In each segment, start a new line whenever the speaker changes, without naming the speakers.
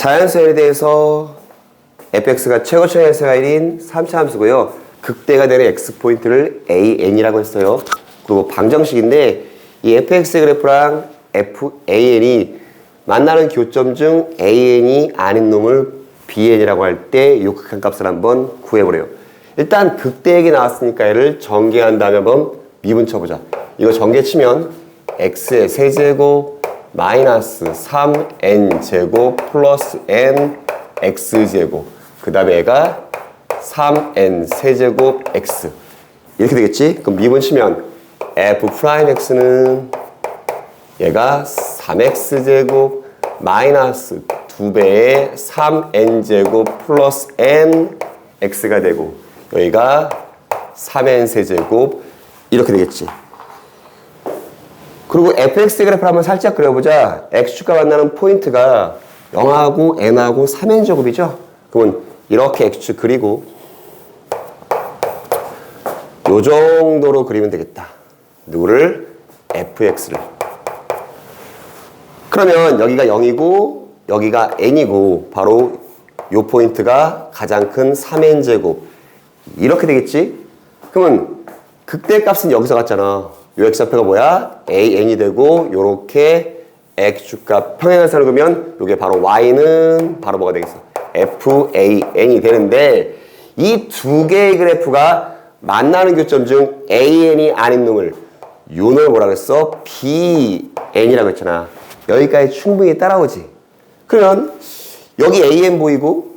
자연수에 대해서 fx가 최고치의 해석일인 3차 함수고요. 극대가 되는 x 포인트를 an이라고 했어요. 그리고 방정식인데 이 fx 그래프랑 fan이 만나는 교점 중 an이 아닌 놈을 bn이라고 할때이 극한 값을 한번 구해보래요. 일단 극대액이 나왔으니까 얘를 전개한 다음에 한번 미분 쳐보자. 이거 전개 치면 x의 세제곱 마이너스 3n 제곱 플러스 n x 제곱 그 다음에 얘가 3n 세제곱 x 이렇게 되겠지? 그럼 미분 치면 f 프라임 x는 얘가 3x 제곱 마이너스 2배의 3n 제곱 플러스 n x가 되고 여기가 3n 세제곱 이렇게 되겠지. 그리고 fx 그래프를 한번 살짝 그려보자. x축과 만나는 포인트가 0하고 n하고 3n 제곱이죠. 그러면 이렇게 x축 그리고 요 정도로 그리면 되겠다. 누구를? fx를. 그러면 여기가 0이고 여기가 n이고 바로 요 포인트가 가장 큰 3n 제곱 이렇게 되겠지? 그러면 극대값은 여기서 갔잖아. 요 x좌표가 뭐야? an이 되고 요렇게 x축과 평행한선을 그으면 요게 바로 y는 바로 뭐가 되겠어? fan이 되는데 이 두 개의 그래프가 만나는 교점 중 an이 아닌 놈을 요 놈을 뭐라 그랬어? bn이라고 했잖아. 여기까지 충분히 따라오지. 그러면 여기 an 보이고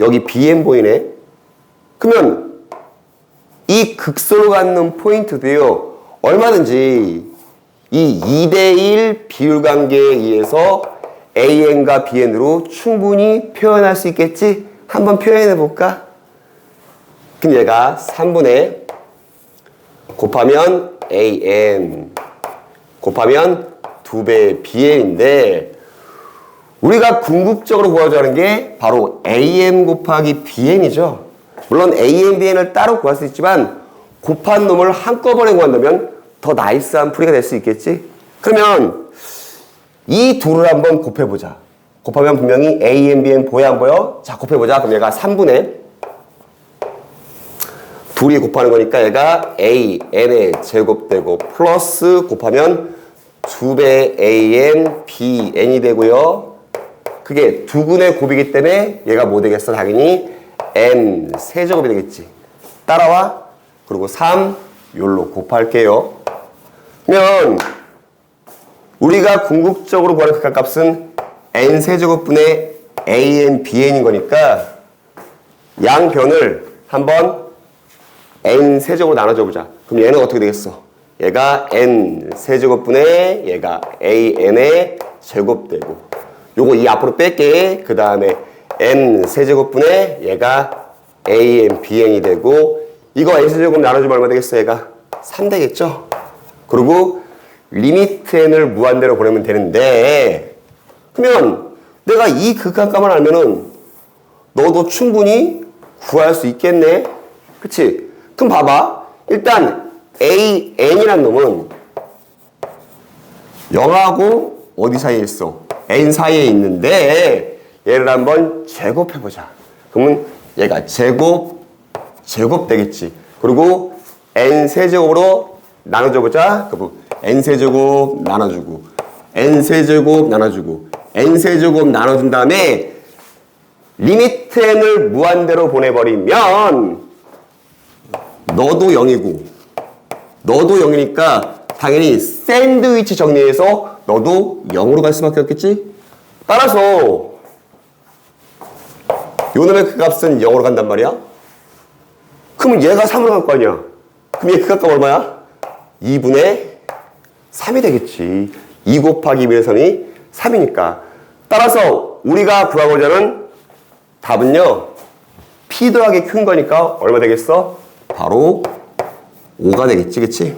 여기 bn 보이네. 그러면 이 극소로 갖는 포인트도요. 얼마든지 이 2대1 비율 관계에 의해서 an과 bn으로 충분히 표현할 수 있겠지? 한번 표현해 볼까? 그럼 얘가 3분의 곱하면 an 곱하면 2배 bn인데 우리가 궁극적으로 구하자 하는 게 바로 am 곱하기 bn이죠. 물론 am, bn을 따로 구할 수 있지만 곱한 놈을 한꺼번에 구한다면 더 나이스한 풀이가 될 수 있겠지? 그러면 이 둘을 한번 곱해보자. 곱하면 분명히 am, bn 보여 안 보여? 자 곱해보자. 그럼 얘가 3분의 둘이 곱하는 거니까 얘가 a, n에 제곱되고 플러스 곱하면 2배 an, b, n이 되고요. 그게 두근의 곱이기 때문에 얘가 뭐 되겠어? 당연히 n 세제곱이 되겠지. 따라와. 그리고 3 요로 곱할게요. 그러면 우리가 궁극적으로 구하는 극한값은 n 세제곱분의 an, bn인 거니까 양 변을 한번 n 세제곱으로 나눠줘 보자. 그럼 얘는 어떻게 되겠어? 얘가 n 세제곱분의 얘가 an의 제곱되고 요거 이 앞으로 뺄게. 그 다음에 n 세제곱분의 얘가 an, bn이 되고 이거 n 세제곱 나눠주면 얼마 되겠어? 얘가 3 되겠죠? 그리고 리미트 n을 무한대로 보내면 되는데 그러면 내가 이 극한값을 알면은 너도 충분히 구할 수 있겠네? 그치? 그럼 봐봐. 일단 a, n이란 놈은 0하고 어디 사이에 있어? n 사이에 있는데 얘를 한번 제곱해보자. 그러면 얘가 제곱, 제곱 되겠지. 그리고 n 세제곱으로 나눠줘 보자. 그럼 n 세제곱 나눠주고 n 세제곱 나눠주고 n 세제곱 나눠준 다음에 리미트 n을 무한대로 보내버리면 너도 0이고 너도 0이니까 당연히 샌드위치 정리해서 너도 0으로 갈 수밖에 없겠지? 따라서 요 놈의 그 값은 0으로 간단 말이야? 그러면 얘가 3으로 갈 거 아니야? 그럼 얘그값 얼마야? 2분의 3이 되겠지. 2 곱하기 1의 선이 3이니까. 따라서 우리가 구하고자 하는 답은요. P 더하기 Q인 거니까 얼마 되겠어? 바로 5가 되겠지, 그치?